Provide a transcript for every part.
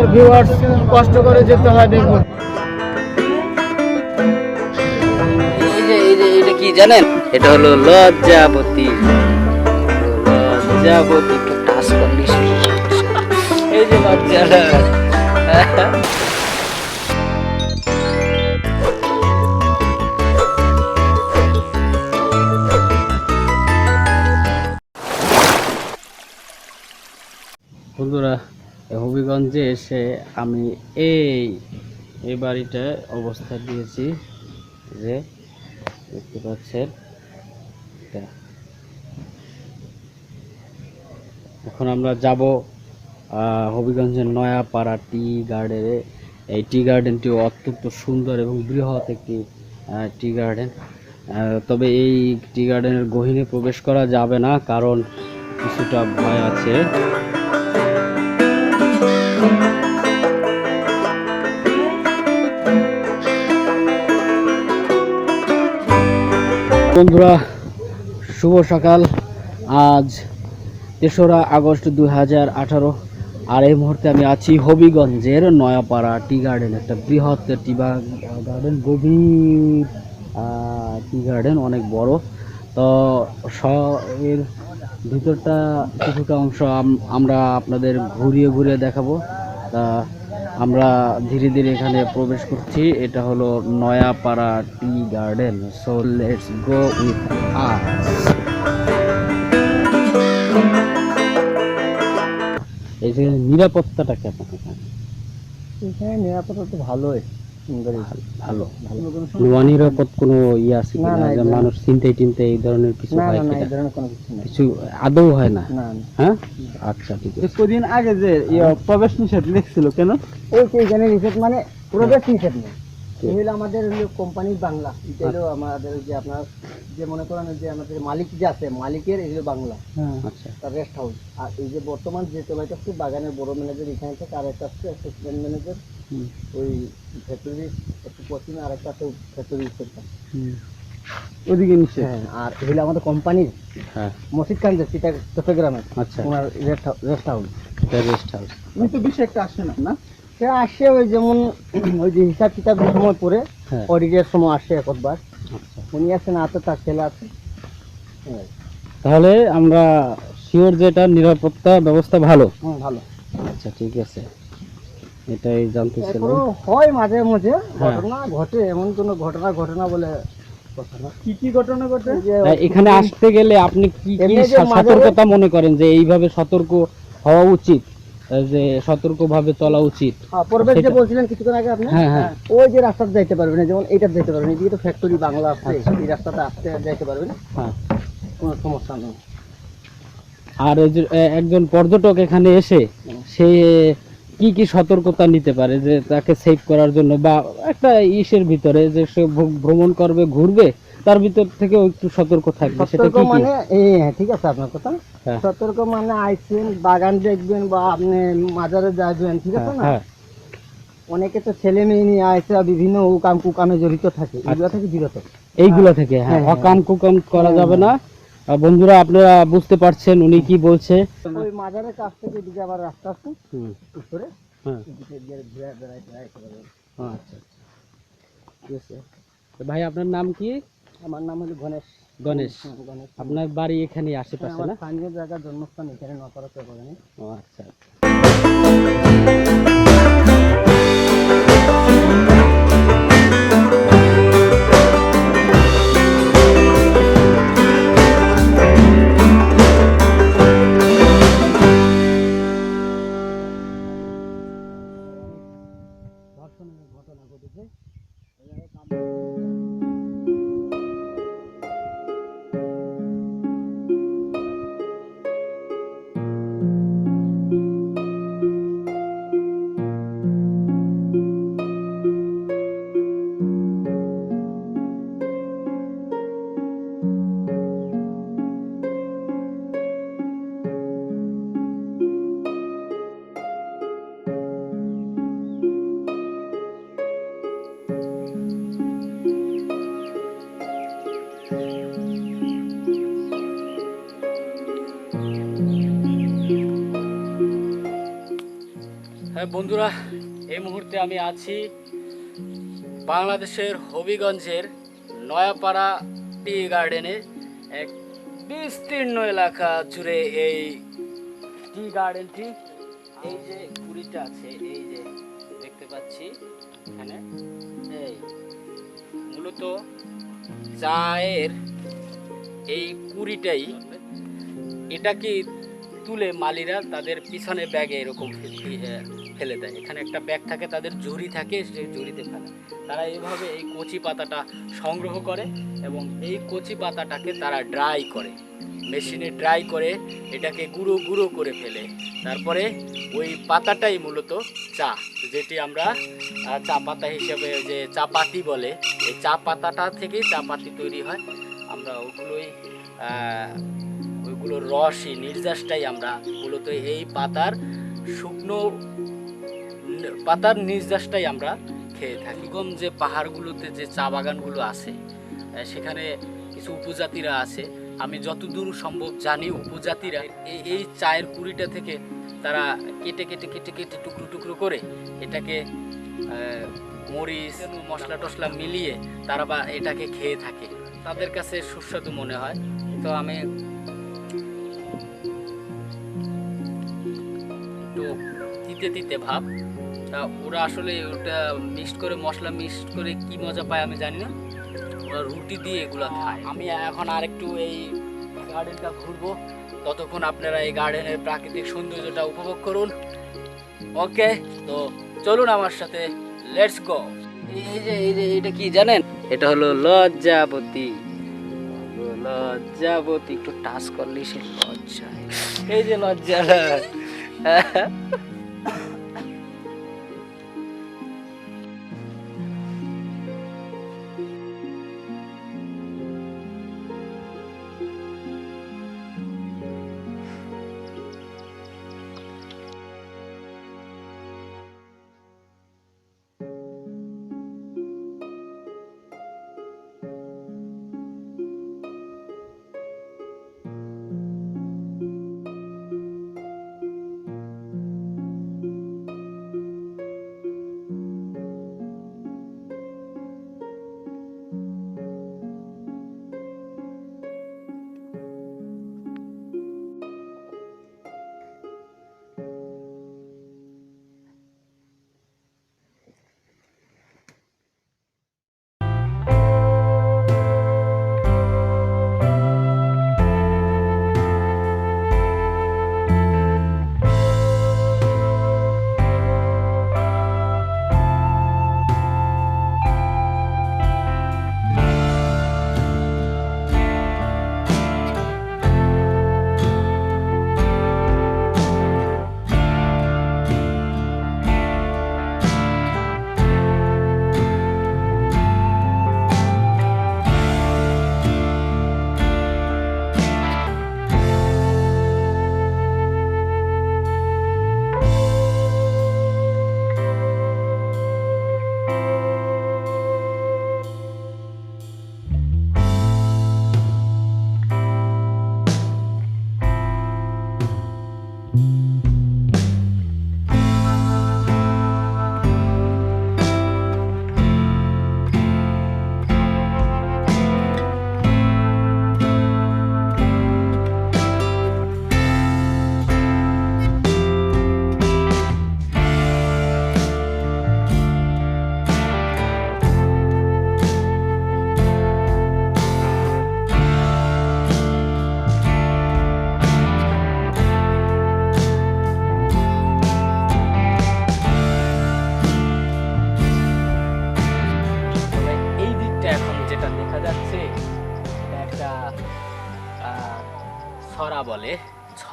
আর viewers কষ্ট করে যেতে হয় দেখুন। এটা কি জানেন? এটা হলো লজ্জাবতী। লজ্জাবতী একটু টাচ করলি এই যে লজ্জা বন্ধুরা হবিগঞ্জে এসে আমি এই এই বাড়িটায় অবস্থা দিয়েছি যে দেখতে পাচ্ছেন। এখন আমরা যাব হবিগঞ্জের নয়াপাড়া টি গার্ডেনে এই টি গার্ডেনটি অত্যন্ত সুন্দর এবং বৃহৎ একটি টি গার্ডেন। তবে এই টি গার্ডেনের গহীনে প্রবেশ করা যাবে না, কারণ কিছুটা ভয় আছে। বন্ধুরা, শুভ সকাল। আজ তেসরা আগস্ট দুই হাজার আঠারো। আর এই মুহূর্তে আমি আছি হবিগঞ্জের নয়াপাড়া টি গার্ডেন, একটা বৃহৎ টি গার্ডেন, গভীর টি গার্ডেন, অনেক বড়। তো স- এর ভিতরটা কিছুটা অংশ আম- আমরা আপনাদের ঘুরিয়ে ঘুরিয়ে দেখাবো। তা আমরা ধীরে ধীরে এখানে প্রবেশ করছি। এটা হলো Nayapara tea garden. So let's go with us এই যে নিরাপত্তাটা কেমন? এখানে? নিরাপত্তা তো ভালোই। ভালো ভালো। অনিরাপদ কোনো ইয়ে আছে না, না, যে মানুষ চিন্তে টিনতে এই ধরনের কিছু হয় না না এই কিনা ধরনের কোনো কিছু আদৌ হয় না? হ্যাঁ? আচ্ছা ঠিক আছে। কদিন আগে যে ইয়ে প্রবেশ নিষেধ লিখছিল কেন? ওই যে এখানে নিষেধ মানে প্রবেশ নিষেধ নেই। এই হলো আমাদের হলো কোম্পানির বাংলা। এটা হলো আমাদের যে আপনার যে মনে করেন যে আমাদের মালিক যে আছে মালিকের এই হলো বাংলা। আচ্ছা। তার রেস্ট হাউস আর এই যে বর্তমান যে তলাইটা হচ্ছে বাগানের বড় ম্যানেজার এখানে থেকে আর একটা হচ্ছে অ্যাসিস্ট্যান্ট ম্যানেজার ওই ফ্যাক্টরি একটু পশ্চিমে আর একটা আছে ফ্যাক্টরি। ওদিকে নিচ্ছে হ্যাঁ আর এই হলো আমাদের কোম্পানির হ্যাঁ। মসজিদ খান যে সেটা চট্টগ্রামের। আচ্ছা। ওনার rest rest house rest house উনি তো বেশি একটা আসে না না? সে আসে ওই যেমন ওই যে হিসাব কিতাবের সময় পরে হ্যাঁ। অডিটের সময় আসে একবার। আচ্ছা। উনি আসে না তার ছেলে আছে। হ্যাঁ। তাহলে আমরা শিওর যেটা নিরাপত্তা ব্যবস্থা ভালো? ভালো। আচ্ছা ঠিক আছে। এটাই জানতেছিলাম এখনও হয় মাঝে মাঝে হ্যাঁ। ঘটনা ঘটে এমন কোনো ঘটনা ঘটনা বলে কি কি ঘটনা ঘটে? এখানে আসতে গেলে আপনি কি সতর্কতা মনে করেন যে এইভাবে সতর্ক হওয়া উচিত? যে সতর্কভাবে চলা উচিত। পূর্বে যে বলছিলেন কিছুক্ষণ আগে আপনি হ্যাঁ, হ্যাঁ। ওই যে রাস্তাতে যাইতে পারবেন না যেমন এইটা যাইতে পারবেন এদিকে তো ফ্যাক্টরি বাংলা আছে এই রাস্তাটা আসতে যাইতে পারবেন হ্যাঁ। কোনো সমস্যা নেই। আর একজন পর্যটক এখানে এসে সে কি কি সতর্কতা নিতে পারে যে তাকে সেভ করার জন্য বা একটা ইসের ভিতরে যে সে ভ্রমণ করবে ঘুরবে তার ভিতর থেকেও একটু সতর্ক থাকবে সেটা কি মানে হ্যাঁ ঠিক আছে আপনার কথা। হ্যাঁ। সতর্ক মানে আইসেন বাগান দেখবেন বা আপনি মাজারে যাবেন ঠিক আছে না? হ্যাঁ অনেকে তো ছেলে মেয়ে নিয়ে আসে বিভিন্ন উকাম কুকামে জড়িত থাকে এগুলো থেকে বিরত। এইগুলা থেকে হ্যাঁ হ্যাঁ, হ্যাঁ। অকাম কুকাম করা যাবে না। বন্ধুরা আপনারা বুঝতে পারছেন উনি কি বলছে। ওই মাজারের কাছ থেকে এদিকে আবার রাস্তা আছে উপরে। হ্যাঁ। আচ্ছা। আচ্ছা ভাই আপনার নাম কি? আমার নাম হলো গণেশ। গণেশ হ্যাঁ, গণেশ। আপনার বাড়ি এখানে হ্যাঁ, আশেপাশে না? স্থানীয় জায়গার জন্মস্থান এখানে বাগানে ও আচ্ছা ধর্ষণের বন্ধুরা, এই মুহূর্তে আমি আছি বাংলাদেশের হবিগঞ্জের নয়াপাড়া টি গার্ডেনে। এক বিস্তীর্ণ এলাকা জুড়ে এই টি গার্ডেনটি, এই যে কুড়িটা আছে, এই যে দেখতে পাচ্ছি, এখানে, এই মূলত চায়ের এই কুড়িটাই এটা কি তুলে মালিরা তাদের পিছনে ব্যাগে এরকম ফেলে দেয়। এখানে একটা ব্যাগ থাকে, তাদের ঝুড়ি থাকে, সেই ঝুড়িতে ফেলে। তারা এইভাবে এই কচি পাতাটা সংগ্রহ করে এবং এই কচি পাতাটাকে তারা ড্রাই করে। মেশিনে ড্রাই করে, এটাকে গুঁড়ো গুঁড়ো করে ফেলে। তারপরে ওই পাতাটাই মূলত চা, যেটি আমরা চা পাতা হিসেবে যে চা পাতি বলে, এই চা পাতাটা থেকেই চা পাতি তৈরি হয়। আমরা ওগুলোই ওইগুলোর রসই, নির্যাসটাই আমরা মূলত এই পাতার শুকনো পাতার নির্যাসটাই আমরা খেয়ে থাকি। কম যে পাহাড়গুলোতে যে চা বাগানগুলো আছে সেখানে কিছু উপজাতিরা আছে, আমি যতদূর সম্ভব জানি উপজাতিরা এই চায়ের কুড়িটা থেকে তারা কেটে কেটে কেটে কেটে টুকরো টুকরো করে এটাকে মরিচ, মশলা টশলা মিলিয়ে তারা বা এটাকে খেয়ে থাকে। তাদের কাছে সুস্বাদু মনে হয়। তো আমি একটু তিতে তিতে ভাব। তা ওরা আসলে ওটা মিক্সড করে মশলা মিক্সড করে কি মজা পায় আমি জানি না। ওরা রুটি দিয়ে এগুলো খায়। আমি এখন আরেকটু এই গার্ডেনটা ঘুরবো। ততক্ষণ আপনারা এই গার্ডেনের প্রাকৃতিক সৌন্দর্যটা উপভোগ করুন। ওকে তো চলুন আমার সাথে লেটস গো এই যে এই যে এটা কি জানেন? এটা হলো লজ্জাবতী। লজ্জাবতী একটু টাচ করলে সে লজ্জা এই যে লজ্জা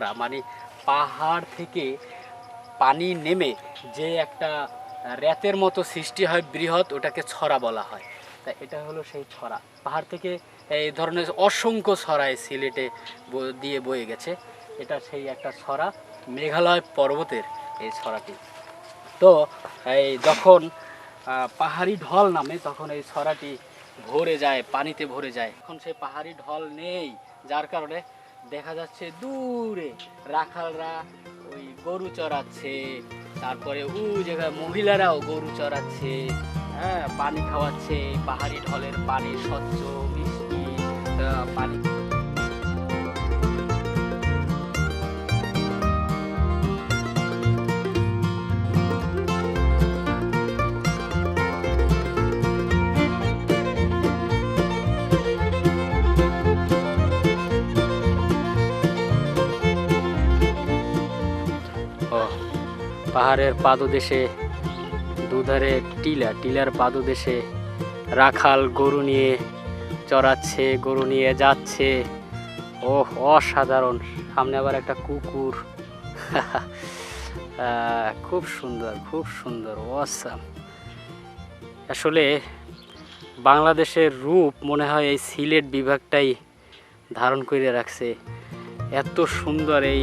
ছড়া মানে পাহাড় থেকে পানি নেমে যে একটা র্যাতের মতো সৃষ্টি হয় বৃহৎ, ওটাকে ছড়া বলা হয়। তা এটা হলো সেই ছড়া। পাহাড় থেকে এই ধরনের অসংখ্য ছড়ায় সিলেটে দিয়ে বয়ে গেছে। এটা সেই একটা ছড়া, মেঘালয় পর্বতের এই ছড়াটি। তো এই যখন পাহাড়ি ঢল নামে তখন এই ছড়াটি ভরে যায়, পানিতে ভরে যায়। এখন সেই পাহাড়ি ঢল নেই, যার কারণে দেখা যাচ্ছে দূরে রাখালরা ওই গরু চড়াচ্ছে, তারপরে উ জায়গায় মহিলারাও গরু চড়াচ্ছে হ্যাঁ পানি খাওয়াচ্ছে, পাহাড়ি ঢলের পানি স্বচ্ছ, মিষ্টি পানি পাহাড়ের পাদদেশে, দুধারে টিলা, টিলার পাদদেশে রাখাল গরু নিয়ে চড়াচ্ছে, গরু নিয়ে যাচ্ছে। ও অসাধারণ। সামনে আবার একটা কুকুর। খুব সুন্দর খুব সুন্দর অসাম আসলে বাংলাদেশের রূপ মনে হয় এই সিলেট বিভাগটাই ধারণ করে রাখছে। এত সুন্দর এই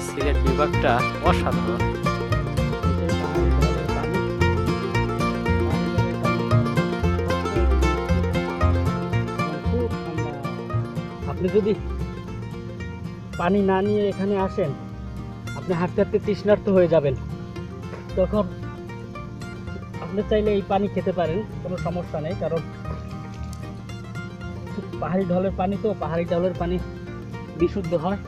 সিলেট বিভাগটা, অসাধারণ। আপনি যদি পানি না নিয়ে এখানে আসেন, আপনি হাঁটতে হাঁটতে তৃষ্ণার্ত হয়ে যাবেন। তখন আপনি চাইলে এই পানি খেতে পারেন, কোনো সমস্যা নেই, কারণ পাহাড়ি ঢলের পানি তো, পাহাড়ি ঢলের পানি বিশুদ্ধ হয়।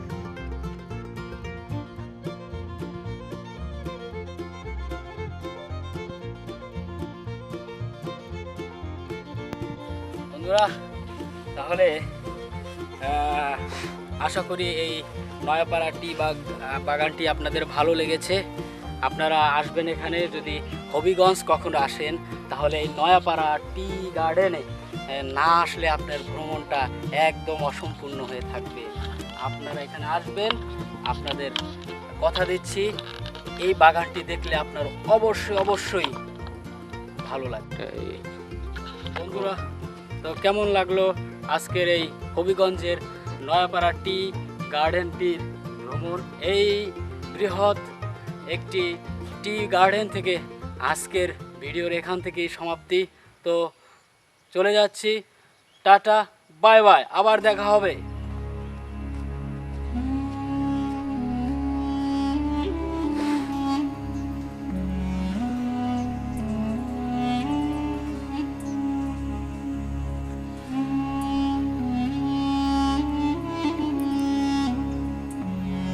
বন্ধুরা, তাহলে আশা করি এই নয়াপাড়া টি বাগ বাগানটি আপনাদের ভালো লেগেছে। আপনারা আসবেন এখানে, যদি হবিগঞ্জ কখনো আসেন, তাহলে এই নয়াপাড়া টি গার্ডেনে না আসলে আপনার ভ্রমণটা একদম অসম্পূর্ণ হয়ে থাকবে। আপনারা এখানে আসবেন, আপনাদের কথা দিচ্ছি। এই বাগানটি দেখলে আপনার অবশ্যই অবশ্যই ভালো লাগবে। বন্ধুরা, তো কেমন লাগল? আজকের এই হবিগঞ্জের নয়াপাড়া টি গার্ডেনটির ভ্রমণ। এই বৃহৎ একটি টি গার্ডেন থেকে আজকের ভিডিওর এখান থেকেই সমাপ্তি। তো চলে যাচ্ছি। Tata, bye bye. আবার দেখা হবে।